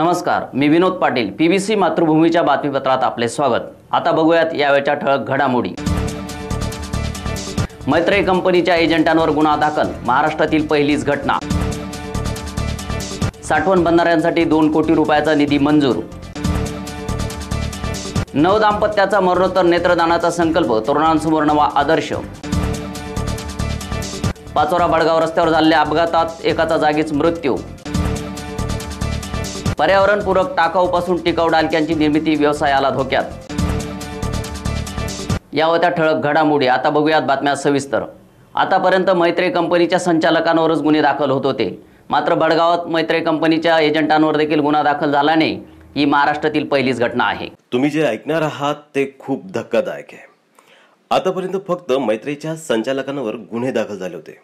नमस्कार मी विनोद पाटील पीबीसी मातृभूमीच्या बातमीपत्रात आपले स्वागत. आता बघूयात यावेळच्या ठळक घडामोडी. मैत्रेय कंपनीच्या एजंटांवर गुन्हा दाखल महाराष्ट्रातील पहिलीच घटना. साठवण बंधाऱ्यांसाठी दोन कोटी रुपयाचा निधी मंजूर. नव दाम्पत्याचा मरणोत्तर नेत्रदानाचा संकल्प तरुणांसमोर नवा आदर्श. पाचोरा बडगाव रस्त्यावर झालेल्या अपघातात एकाचा जागीच मृत्यू. पर्यावरणपूरक टाकाऊपासून टिकाऊ डालक्यांची निर्मिती व्यवसायाला धोक्यात. या होत्या ठळक घडामोडी. आता बघूयात बातम्या सविस्तर. आतापर्यंत मैत्रे कंपनीच्या संचालकांवरच गुन्हे दाखल होत होते. मात्र बडगावात मैत्रे कंपनीच्या एजंटांवर देखील गुन्हा दाखल झाल्याने ही महाराष्ट्रातील पहिलीच घटना आहे. तुम्ही जे ऐकणार आहात ते खूप धक्कादायक आहे. आतापर्यंत फक्त मैत्रीच्या संचालकांवर गुन्हे दाखल झाले होते.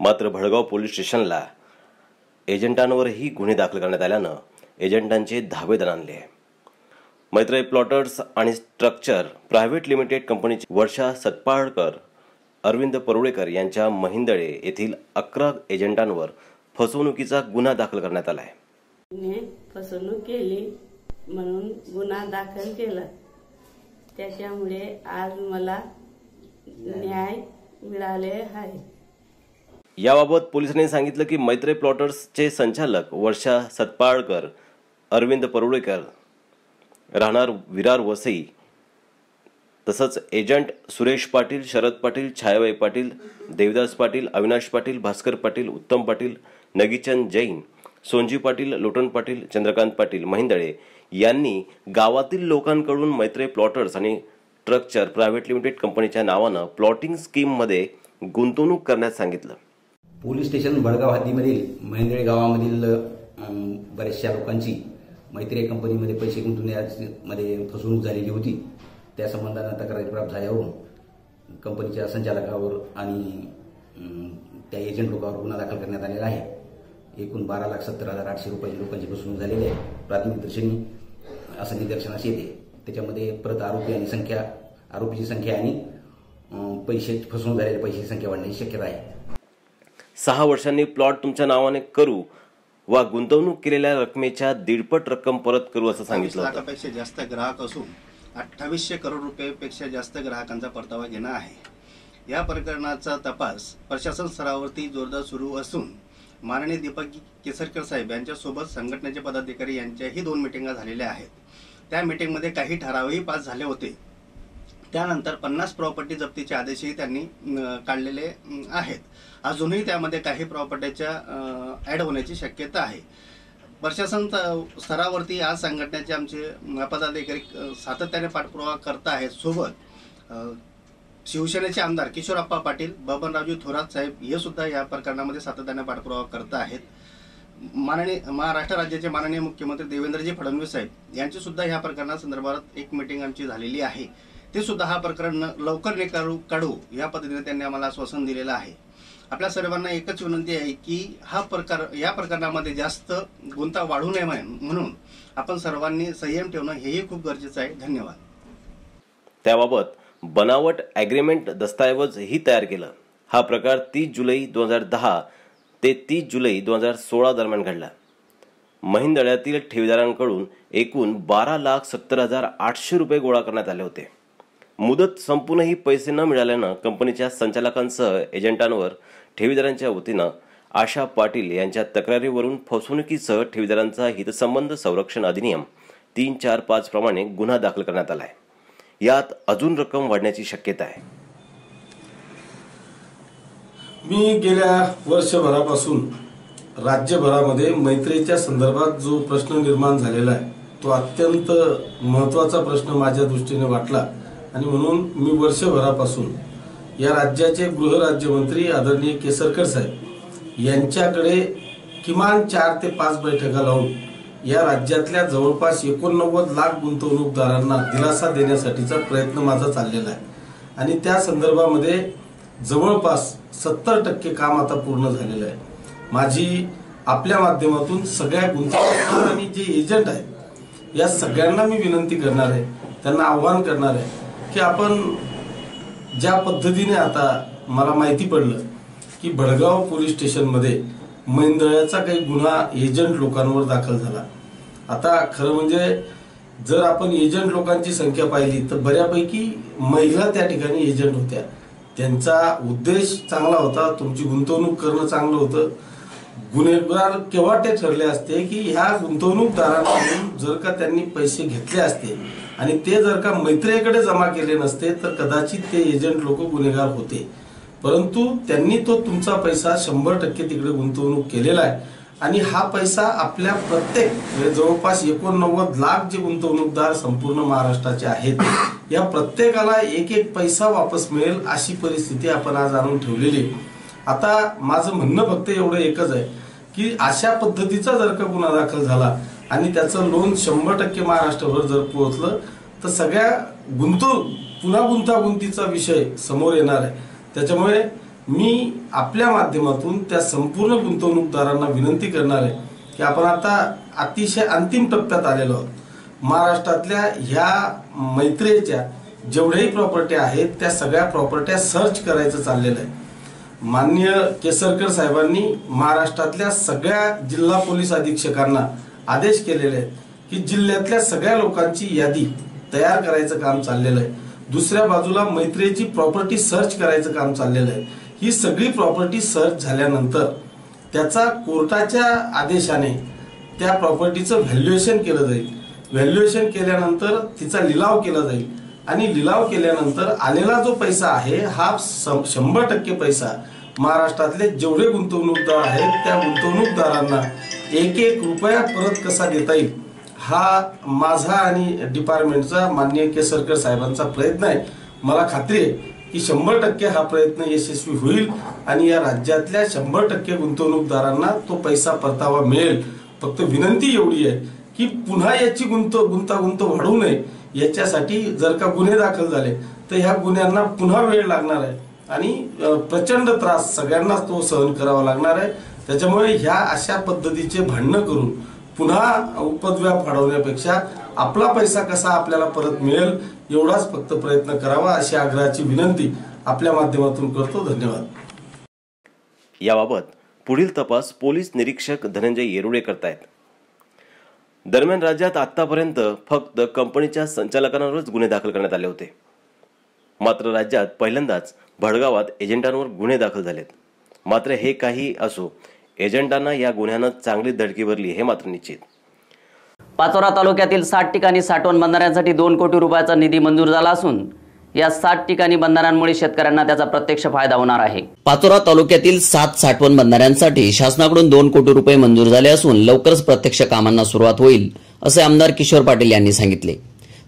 मात्र भडगाव पोलीस स्टेशनला एजंटांवरही गुन्हे दाखल करण्यात आल्यानं एजंटांचे दणाणले आहे. मैत्रेय प्लॉटर्स आणि स्ट्रक्चर प्रायव्हेट लिमिटेड कंपनीचे वर्षा सतपाळकर अरविंद परुळेकर यांच्या महिंदळे येथील अकरा एजंटांवर फसवणुकीचा गुन्हा दाखल करण्यात आला आहे. फसवणूक केली म्हणून गुन्हा दाखल केला. त्याच्यामुळे आज मला न्याय मिळाले आहे. याबाबत पोलिसांनी सांगितलं की मैत्रेय प्लॉटर्सचे संचालक वर्षा सतपाळकर अरविंद परुळेकर राहणार विरार वसई तसंच एजंट सुरेश पाटील शरद पाटील छायाबाई पाटील देवदास पाटील अविनाश पाटील भास्कर पाटील उत्तम पाटील नगीचंद जैन सोनजी पाटील लोटन पाटील चंद्रकांत पाटील महिंदळे यांनी गावातील लोकांकडून मैत्रे प्लॉटर्स आणि ट्रक्चर प्रायव्हेट लिमिटेड कंपनीच्या नावानं प्लॉटिंग स्कीममध्ये गुंतवणूक करण्यास सांगितलं. पोलीस स्टेशन बडगाव हद्दीमधील महिंदळे गावामधील बऱ्याचशा लोकांची मैत्रीय कंपनीमध्ये पैसे गुंतवण्यामध्ये फसवणूक झालेली होती. त्या संबंधानं तक्रारी प्राप्त झाल्यावरून कंपनीच्या संचालकावर आणि त्या एजंट लोकांवर गुन्हा दाखल करण्यात आलेला आहे. एकूण बारा लाख सत्तर हजार आठशे रुपयाची लोकांची फसवणूक झालेली आहे. प्राथमिक दर्शनी असं निदर्शनास येते. त्याच्यामध्ये परत आरोपी आणि संख्या आरोपीची संख्या आणि पैसे फसवणूक झालेल्या पैशाची संख्या वाढण्याची शक्यता आहे. सहा वर्षांनी प्लॉट तुमच्या नावाने करू वा गुंतवणूक केलेल्या रकमेच्या दीडपट रक्कम परत करू असं सांगितलं लाखापेक्षा जास्त ग्राहक असून अठ्ठावीसशे करोड रुपयेपेक्षा जास्त ग्राहकांचा परतावा घेणं आहे. या प्रकरणाचा तपास प्रशासन स्तरावरती जोरदार सुरू असून माननीय दीपक केसरकर साहेब यांच्यासोबत संघटनेचे पदाधिकारी यांच्याही दोन मिटिंगा झालेल्या आहेत. त्या मिटिंगमध्ये काही ठरावही पास झाले होते. त्यानंतर पन्नास प्रॉपर्टी जप्तीचे आदेशही त्यांनी काढलेले आहेत. अजूनही त्यामध्ये काही प्रॉपर्टीच्या ॲड होण्याची शक्यता आहे. प्रशासन स्तरावरती आज संघटनेचे आमचे पदाधिकारी सातत्याने पाठपुरावा करत आहेत. सोबत शिवसेनेचे आमदार किशोरप्पा पाटील बबनरावजी थोरात साहेब हे सुद्धा या प्रकरणामध्ये सातत्याने पाठपुरावा करत आहेत. माननीय महाराष्ट्र राज्याचे माननीय मुख्यमंत्री देवेंद्रजी फडणवीस साहेब यांची सुद्धा या प्रकरणासंदर्भात एक मिटिंग आमची झालेली आहे. ते सुद्धा हा प्रकरण लवकर निकारू काढू या पद्धतीने त्यांनी आम्हाला आश्वासन दिलेलं आहे. आपल्या सर्वांना एकच विनंती आहे की हा प्रकार या प्रकरणामध्ये जास्त गुंता वाढू नये म्हणून आपण सर्वांनी संयम ठेवणं हेही खूप गरजेचं आहे. धन्यवाद. त्याबाबत बनावट ॲग्रीमेंट दस्तऐवज ही तयार केलं. हा प्रकार तीस जुलै दोन हजार दहा ते तीस जुलै दोन हजार सोळा दरम्यान घडला. महिंदळ्यातील ठेवीदारांकडून एकूण बारा लाख सत्तर हजार आठशे रुपये गोळा करण्यात आले होते. मुदत संपूनही पैसे न मिळाल्यानं कंपनीच्या संचालकांसह एजंटांवर ठेवीदारांच्या वतीनं आशा पाटील यांच्या तक्रारीवरून फसवणुकीसह ठेवीदारांचा हितसंबंध संरक्षण अधिनियम तीन चार पाच प्रमाणे गुन्हा दाखल करण्यात आला आहे यात अजून रक्कम वाढण्याची शक्यता आहे. मी गेल्या वर्षभरापासून राज्यभरामध्ये मैत्रीच्या संदर्भात जो प्रश्न निर्माण झालेला आहे तो अत्यंत महत्त्वाचा प्रश्न माझ्या दृष्टीने वाटला. आणि म्हणून मी वर्षभरापासून या राज्याचे गृहराज्यमंत्री आदरणीय केसरकर साहेब यांच्याकडे किमान चार ते पाच बैठका लावून या राज्यातल्या जवळपास एकोणनव्वद लाख गुंतवणूकदारांना दिलासा देण्यासाठीचा प्रयत्न माझा चाललेला आहे. आणि त्या संदर्भामध्ये जवळपास सत्तर टक्के काम आता पूर्ण झालेलं आहे. माझी आपल्या माध्यमातून सगळ्या गुंतवणूकदार आणि जे एजंट आहेत या सगळ्यांना मी विनंती करणार आहे त्यांना आव्हान करणार आहे की आपण ज्या पद्धतीने आता मला माहिती पडलं की भडगाव पोलीस स्टेशनमध्ये मैंदळ्याचा काही गुन्हा एजंट लोकांवर दाखल झाला. आता खरं म्हणजे जर आपण एजंट लोकांची संख्या पाहिली तर बऱ्यापैकी महिला त्या ठिकाणी एजंट होत्या. त्यांचा उद्देश चांगला होता तुमची गुंतवणूक करणं चांगलं होतं. गुन्हेगार केव्हा ते ठरले असते की ह्या गुंतवणूकदारांकडून जर का त्यांनी पैसे घेतले असते आणि ते जर का मैत्रेकडे जमा केले नसते तर कदाचित ते एजंट लोक गुन्हेगार होते. परंतु त्यांनी तो तुमचा पैसा शंभर टक्के तिकडे गुंतवणूक केलेला आहे. आणि हा पैसा आपल्या प्रत्येक म्हणजे जवळपास एकोणनव्वद लाख जे गुंतवणूकदार संपूर्ण महाराष्ट्राचे आहेत या प्रत्येकाला एक एक पैसा वापस मिळेल अशी परिस्थिती आपण आज आणून ठेवलेली आता माझं म्हणणं फक्त एवढं एकच आहे की अशा पद्धतीचा जर का गुन्हा दाखल झाला आणि त्याचं लोन शंभर टक्के महाराष्ट्रभर जर पोहोचलं तर सगळ्या गुंतू पुन्हा गुंतागुंतीचा विषय समोर येणार आहे. त्याच्यामुळे मी आपल्या माध्यमातून त्या संपूर्ण गुंतवणूकदारांना विनंती करणार आहे की आपण आता अतिशय अंतिम टप्प्यात आलेलो आहोत. महाराष्ट्रातल्या ह्या मैत्रेच्या जेवढ्याही प्रॉपर्ट्या आहेत त्या सगळ्या प्रॉपर्ट्या सर्च करायचं चाललेलं आहे. माननीय केसरकर साहेबांनी महाराष्ट्रातल्या सगळ्या जिल्हा पोलीस अधीक्षकांना आदेश केलेले आहेत की जिल्ह्यातल्या सगळ्या लोकांची यादी तयार करायचं काम चाललेलं आहे. दुसऱ्या बाजूला मैत्रीची प्रॉपर्टी सर्च करायचं काम चाललेलं आहे. ही सगळी प्रॉपर्टी सर्च झाल्यानंतर त्याचा कोर्टाच्या आदेशाने त्या प्रॉपर्टीचं व्हॅल्युएशन केलं जाईल. व्हॅल्युएशन केल्यानंतर तिचा लिलाव केला जाईल. आणि लिलाव केल्यानंतर आलेला जो पैसा आहे हा सं- शंभर टक्के पैसा महाराष्ट्रातले जेवढे गुंतवणूकदार आहेत त्या गुंतवणूकदारांना एक एक रुपया परत कसा देता येईल हा माझा आणि डिपार्टमेंटचा माननीय केसरकर साहेबांचा प्रयत्न आहे. मला खात्री आहे की शंभर टक्के हा प्रयत्न यशस्वी होईल आणि या राज्यातल्या शंभर टक्के गुंतवणूकदारांना तो पैसा परतावा मिळेल. फक्त विनंती एवढी आहे की पुन्हा याची गुंत गुंतागुंत वाढवू नये. याच्यासाठी जर का गुन्हे दाखल झाले तर ह्या गुन्ह्यांना पुन्हा वेळ लागणार आहे. आणि प्रचंड त्रास सगळ्यांनाच तो सहन करावा लागणार आहे. त्याच्यामुळे ह्या अशा पद्धतीचे भांडणं करून पुन्हा उपद्व्याप फाडवण्यापेक्षा आपला पैसा कसा आपल्याला परत मिळेल एवढाच फक्त प्रयत्न करावा अशी आग्रहाची विनंती आपल्या माध्यमातून करतो. धन्यवाद. याबाबत पुढील तपास पोलीस निरीक्षक धनंजय येरुळे करतायत. दरम्यान राज्यात आतापर्यंत फक्त कंपनीच्या संचालकांवरच गुन्हे दाखल करण्यात आले होते. मात्र राज्यात पहिल्यांदाच भडगावात एजंटांवर गुन्हे दाखल झालेत. मात्र हे काही असो एजंटांना या गुन्ह्यानं चांगली धडकी भरली हे मात्र निश्चित. पाचोरा तालुक्यातील साठ ठिकाणी साठवण बंधाऱ्यांसाठी दोन कोटी रुपयाचा निधी मंजूर झाला असून या सात ठिकाणी बंधाऱ्यांमुळे शेतकऱ्यांना त्याचा प्रत्यक्ष फायदा होणार आहे. पाचोरा तालुक्यातील सात साठवण बंधाऱ्यांसाठी शासनाकडून दोन कोटी रुपये मंजूर झाले असून लवकरच प्रत्यक्ष कामांना सुरुवात होईल असे आमदार किशोर पाटील यांनी सांगितले.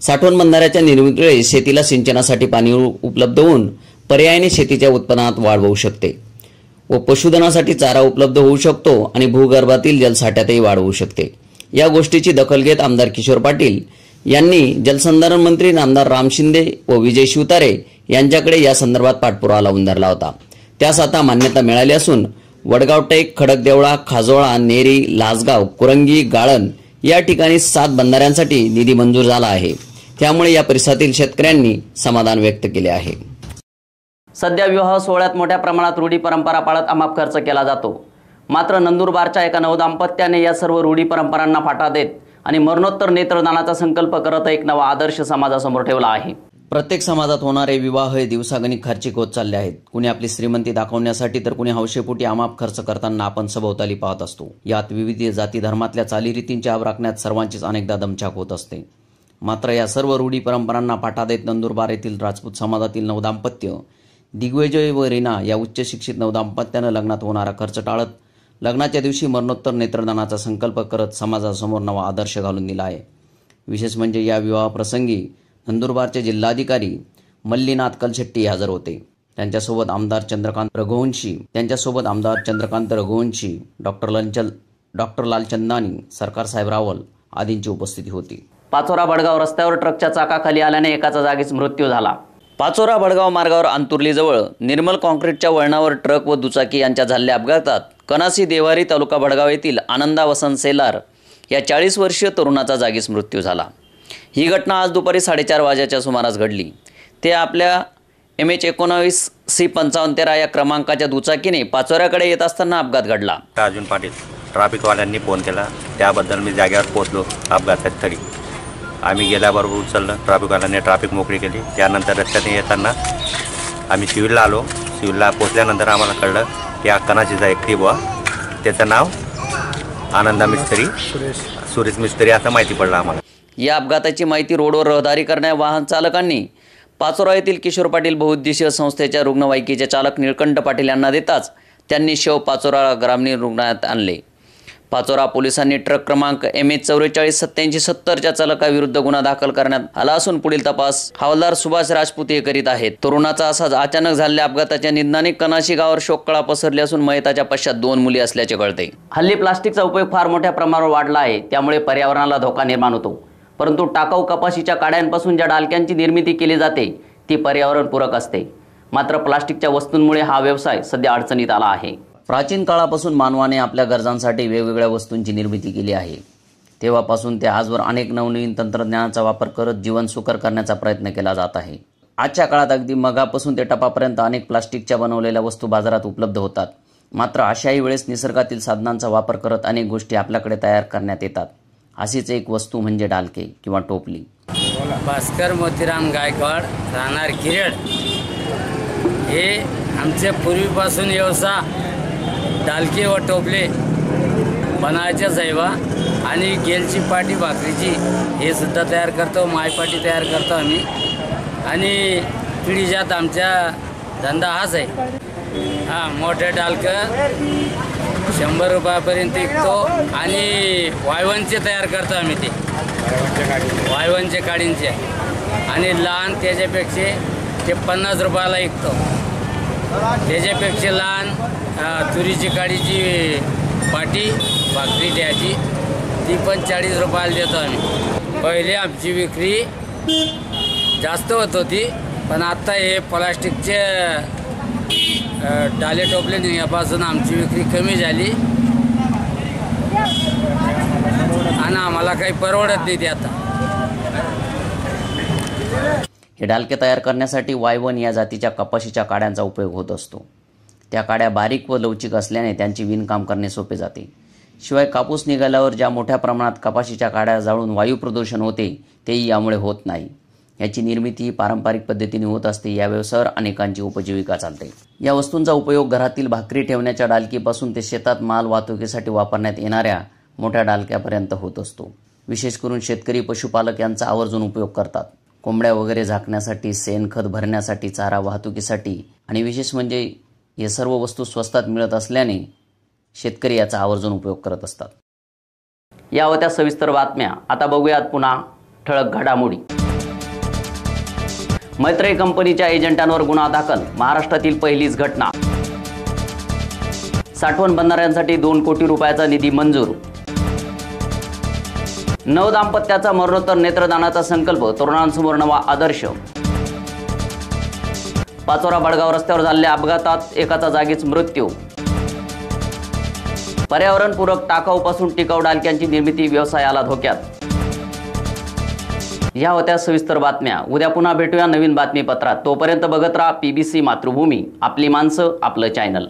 साठवण बंधाऱ्याच्या निर्मितीमुळे शेतीला सिंचनासाठी पाणी उपलब्ध होऊन पर्यायाने शेतीच्या उत्पन्नात वाढ होऊ शकते व पशुधनासाठी चारा उपलब्ध होऊ शकतो आणि भूगर्भातील जलसाठ्यातही वाढ होऊ शकते. या गोष्टीची दखल घेत आमदार किशोर पाटील यांनी जलसंधारण मंत्री नामदार राम शिंदे व विजय शिवतारे यांच्याकडे या संदर्भात पाठपुरावा लावून धरला होता. त्यास आता मान्यता मिळाली असून वडगाव टेक खडकदेवळा खाजोळा नेरी लासगाव कुरंगी गाळण या ठिकाणी सात बंधाऱ्यांसाठी निधी मंजूर झाला आहे. त्यामुळे या परिसरातील शेतकऱ्यांनी समाधान व्यक्त केले आहे. सध्या विवाह सोहळ्यात मोठ्या प्रमाणात रूढी परंपरा पाळत अमाप खर्च केला जातो. मात्र नंदुरबारच्या एका नवदाम्पत्याने या सर्व रूढी परंपरांना फाटा देत आणि मरणोत्तर नेत्रदानाचा संकल्प करत एक नवा आदर्श समाजासमोर ठेवला आहे. प्रत्येक समाजात होणारे विवाह हे दिवसागणिक खर्चिक होत चालले आहेत. कुणी आपली श्रीमंती दाखवण्यासाठी तर कुणी हौशेपोटी अमाप खर्च करताना आपण सभोवताली पाहत असतो. यात विविध जाती धर्मातल्या चालीरीतींची आव राखण्यात सर्वांचीच अनेकदा दमछाक होत असते. मात्र या सर्व रूढी परंपरांना फाटा देत नंदुरबार येथील राजपूत समाजातील नवदाम्पत्य दिग्विजय व रीना या उच्च शिक्षित नवदाम्पत्यानं लग्नात होणारा खर्च टाळत लग्नाच्या दिवशी मरणोत्तर नेत्रदानाचा संकल्प करत समाजासमोर नवा आदर्श घालून दिला आहे विशेष म्हणजे या विवाहप्रसंगी नंदुरबारचे जिल्हाधिकारी मल्लीनाथ कलशेट्टी हजर होते. त्यांच्यासोबत आमदार चंद्रकांत रघुवंशी त्यांच्यासोबत आमदार चंद्रकांत रघुवंशी डॉक्टर लंचल डॉक्टर लालचंदानी सरकार साहेब रावल आदींची उपस्थिती होती. पाचोरा बडगाव रस्त्यावर ट्रकच्या चाकाखाली आल्याने एकाचा जागीच मृत्यू झाला. पाचोरा भडगाव मार्गावर अंतुर्लीजवळ निर्मल कॉन्क्रीटच्या वळणावर ट्रक व दुचाकी यांच्या झालेल्या अपघातात कनासी देवारी तालुका भडगाव येथील आनंदा वसंत सेलार या चाळीस वर्षीय तरुणाचा जागीच मृत्यू झाला. ही घटना आज दुपारी साडेचार वाजेच्या सुमारास घडली. ते आपल्या एम एच एकोणावीस सी पंचावन्न तेरा या क्रमांकाच्या दुचाकीने पाचोऱ्याकडे येत असताना अपघात घडला. अर्जुन पाटील ट्रॅफिकवाल्यांनी फोन केला. त्याबद्दल मी जागेवर पोहोचलो. अपघातात स्थळी आम्ही गेल्याबरोबर उचललं ट्रॅफिकवाल्यांनी ट्रॅफिक मोकळी केली. त्यानंतर रस्त्याने येताना आम्ही सिव्हिलला आलो. सिव्हिलला पोचल्यानंतर आम्हाला कळलं की हा कनाचीचा एकटी बुवा त्याचं नाव आनंदा मिस्त्री सुरेश मिस्त्री असं माहिती पडलं आम्हाला. या अपघाताची माहिती रोडवर रहदारी करणाऱ्या वाहन चालकांनी पाचोरा येथील किशोर पाटील बहुउद्देशीय संस्थेच्या रुग्णवाहिकेचे चालक निळकंठ पाटील यांना देताच त्यांनी शव पाचोरा ग्रामीण रुग्णालयात आणले. पाचोरा पोलिसांनी ट्रक क्रमांक एम एच चौवेचाळीस सत्याऐंशी सत्तरच्या चालकाविरुद्ध गुन्हा दाखल करण्यात आला असून पुढील तपास हवालदार सुभाष राजपूत हे करीत आहेत. तरुणाचा असाच अचानक झालेल्या अपघाताच्या निंदाने कनाशी गावावर शोककळा पसरली असून मयताच्या पश्चात दोन मुली असल्याचे कळते. हल्ली प्लास्टिकचा उपयोग फार मोठ्या प्रमाणावर वाढला आहे त्यामुळे पर्यावरणाला धोका निर्माण होतो. परंतु टाकाऊ कपाशीच्या काड्यांपासून ज्या डालक्यांची निर्मिती केली जाते ती पर्यावरणपूरक असते. मात्र प्लास्टिकच्या वस्तूंमुळे हा व्यवसाय सध्या अडचणीत आला आहे. प्राचीन काळापासून मानवाने आपल्या गरजांसाठी वेगवेगळ्या वस्तूंची निर्मिती केली आहे. तेव्हापासून ते आजवर अनेक नवनवीन तंत्रज्ञानाचा वापर करत जीवन सुकर करण्याचा प्रयत्न केला जात आहे. आजच्या काळात अगदी मगापासून ते टपापर्यंत अनेक प्लास्टिकच्या बनवलेल्या वस्तू बाजारात उपलब्ध होतात. मात्र अशाही वेळेस निसर्गातील साधनांचा वापर करत अनेक गोष्टी आपल्याकडे तयार करण्यात येतात. अशीच एक वस्तू म्हणजे डालके किंवा टोपली. भास्कर मोतीराम गायकवाड राहणार किरड हे आमचे पूर्वीपासून व्यवसाय डालके व टोपले बनायच्या सैवा आणि गेलची पाटी भाकरीची हे सुद्धा तयार करतो मायपाटी तयार करतो आम्ही. आणि पिढीजात आमच्या धंदा हाच आहे. हां मोठे डालकं शंभर रुपयापर्यंत विकतो आणि वायवनचे तयार करतो आम्ही ते. वायवनचे काडींचे आणि लहान त्याच्यापेक्षा ते पन्नास रुपयाला विकतो. त्याच्यापेक्षा लहान तुरीची काळीची पाटी भाकरी द्यायची. ती पण चाळीस रुपयाला देतो आम्ही. पहिले आमची विक्री जास्त होत होती पण आत्ता हे प्लास्टिकचे डाले टोपले निघापासून आमची विक्री कमी झाली. आणि आम्हाला काही परवडत नाही ते आता. हे डालके तयार करण्यासाठी वायवन या जातीच्या कपाशीच्या काड्यांचा उपयोग होत असतो. त्या काड्या बारीक व लवचिक असल्याने त्यांची विणकाम करणे सोपे जाते. शिवाय कापूस निघाल्यावर ज्या मोठ्या प्रमाणात कपाशीच्या काड्या जाळून वायू प्रदूषण होते तेही यामुळे होत नाही. याची निर्मिती ही पारंपरिक पद्धतीने होत असते या व्यवसायावर अनेकांची उपजीविका चालते. या वस्तूंचा उपयोग घरातील भाकरी ठेवण्याच्या डालकीपासून ते शेतात माल वाहतुकीसाठी वापरण्यात येणाऱ्या मोठ्या डालक्यापर्यंत होत असतो. विशेष करून शेतकरी पशुपालक यांचा आवर्जून उपयोग करतात. कोंबड्या वगैरे झाकण्यासाठी शेणखत भरण्यासाठी चारा वाहतुकीसाठी आणि विशेष म्हणजे हे सर्व वस्तू स्वस्तात मिळत असल्याने शेतकरी याचा आवर्जून उपयोग करत असतात. या होत्या सविस्तर बातम्या. आता बघूयात पुन्हा ठळक घडामोडी. मैत्रेय कंपनीच्या एजंटांवर गुन्हा दाखल महाराष्ट्रातील पहिलीच घटना. साठवण बंधाऱ्यांसाठी दोन कोटी रुपयाचा निधी मंजूर. नव दाम्पत्याचा मरणोत्तर नेत्रदानाचा संकल्प तरुणांसमोर नवा आदर्श. पाचोरा बडगाव रस्त्यावर झालेल्या अपघातात एकाचा जागीच मृत्यू. पर्यावरणपूरक टाकाऊपासून टिकाऊ डालक्यांची निर्मिती व्यवसायाला धोक्यात. ह्या होत्या सविस्तर बातम्या. उद्या पुन्हा भेटूया नवीन बातमीपत्रात. तोपर्यंत बघत राहा पीबीसी मातृभूमी. आपली माणसं आपलं चॅनल.